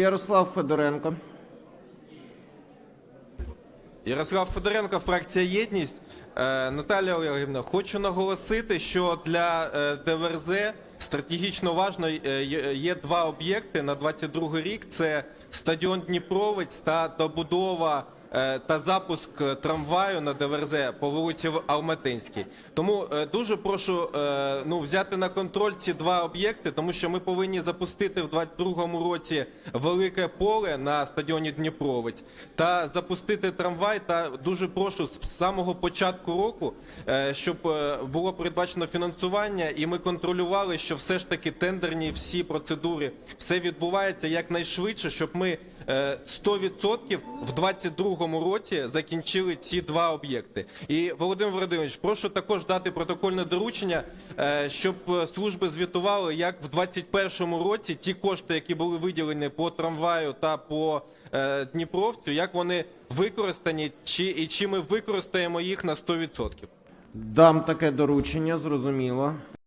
Ярослав Федоренко. Ярослав Федоренко, фракція Єдність. Е, Наталія Олегівна, хочу наголосити, що для е, ДВРЗ стратегічно важно е, є- два об'єкти на 22 рік: це стадіон Дніпровець та добудова е, та запуск трамваю на ДВРЗ по вулиці Алматинській. Тому е, дуже прошу е, ну, взяти на контроль ці два об'єкти, тому що ми повинні запустити в 22 році велике поле на стадіоні Дніпровець та запустити трамвай. Та дуже прошу з самого початку року, е, щоб е, було передбачено фінансування, і ми контролювали, що все ж таки тендерні всі процедури, все відбувається якнайшвидше, щоб ми е, 100% в 22 році закінчили ці два об'єкти. І Володимир Володимирович, прошу також дати протокольне доручення, е, щоб е, служби звітували, як в 21 році ті кошти, які були виділені по трамваю та по е, Дніпровцю, як вони використані, чи і чи ми використаємо їх на 100%. Дам таке доручення, зрозуміло.